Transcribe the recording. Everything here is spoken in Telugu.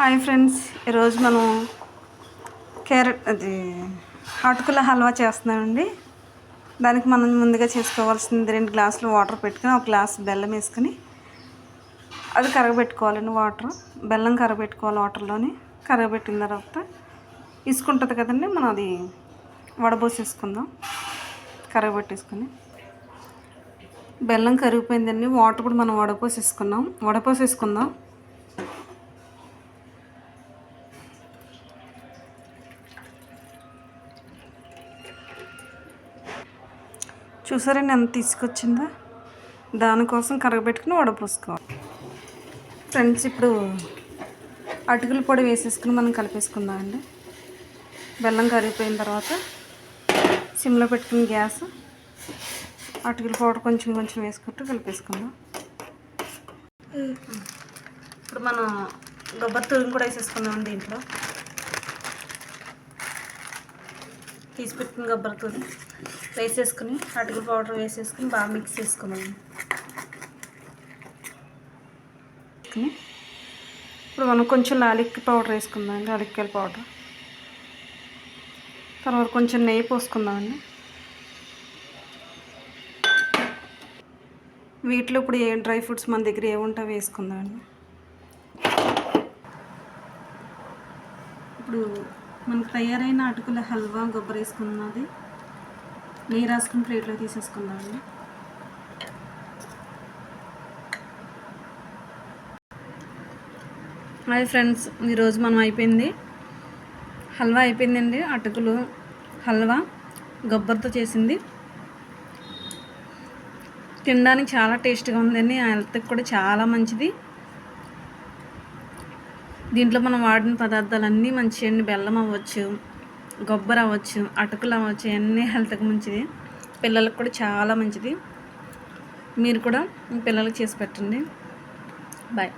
హాయ్ ఫ్రెండ్స్ ఈరోజు మనం క్యారెట్ అది అటుకుల హల్వా చేస్తున్నామండి. దానికి మనం ముందుగా చేసుకోవాల్సింది రెండు గ్లాసులు వాటర్ పెట్టుకుని ఒక గ్లాస్ బెల్లం వేసుకుని అది కరగబెట్టుకోవాలండి వాటర్. బెల్లం కరగబెట్టుకోవాలి వాటర్లోని. కరగబెట్టిన తర్వాత ఇసుకుంటుంది కదండి మనం అది వడబోసేసుకుందాం. కరగబెట్టేసుకుని. బెల్లం కరిగిపోయిందండి వాటర్ కూడా మనం వడపోసేసుకున్నాం. వడపోసేసుకుందాం. చూసారండి ఎంత తీసుకొచ్చిందో? దానికోసం కరగబెట్టుకుని వడపోసుకోవాలి. ఫ్రెండ్స్ ఇప్పుడు అటుకుల పొడి వేసేసుకుని మనం కలిపేసుకుందాం అండి. బెల్లం కరిగిపోయిన తర్వాత సిమ్లో పెట్టుకుని గ్యాస్ అటుకుల పౌడర్ కొంచెం కొంచెం వేసుకుంటూ కలిపేసుకుందాం. ఇప్పుడు మనం కొబ్బరి తురుము కూడా వేసేసుకుందాం దీంట్లో తీసి పెట్టిన కొబ్బరి వేసేసుకుని అటుకుల పౌడర్ వేసేసుకుని బాగా మిక్స్ చేసుకున్నాం ఇప్పుడు మనం కొంచెం లాలిక్కి పౌడర్ వేసుకుందాం లాలిక్కాయల పౌడర్. తర్వాత కొంచెం నెయ్యి పోసుకుందామండి. వీటిలో ఇప్పుడు ఏ డ్రై ఫ్రూట్స్ మన దగ్గర ఏముంటా వేసుకుందామండి? ఇప్పుడు మనకు తయారైన అటుకుల హల్వా గొబ్బరేసుకున్నది నెయ్యి రాసుకుని ప్లేట్లో తీసేసుకుందామండి. హాయ్ ఫ్రెండ్స్ ఈరోజు మనం అయిపోయింది. హల్వా అయిపోయిందండి అటుకులు హల్వా గొబ్బరితో చేసింది. తినడానికి చాలా టేస్ట్గా ఉందండి హెల్త్కి కూడా చాలా మంచిది. దీంట్లో మనం వాడిన పదార్థాలన్నీ మంచి అండి బెల్లం అవ్వచ్చు కొబ్బరి అవ్వచ్చు అటుకులు అవ్వచ్చు అన్నీ హెల్త్కి మంచిది. పిల్లలకు కూడా చాలా మంచిది. మీరు కూడా మీ పిల్లలకు చేసి పెట్టండి. బాయ్.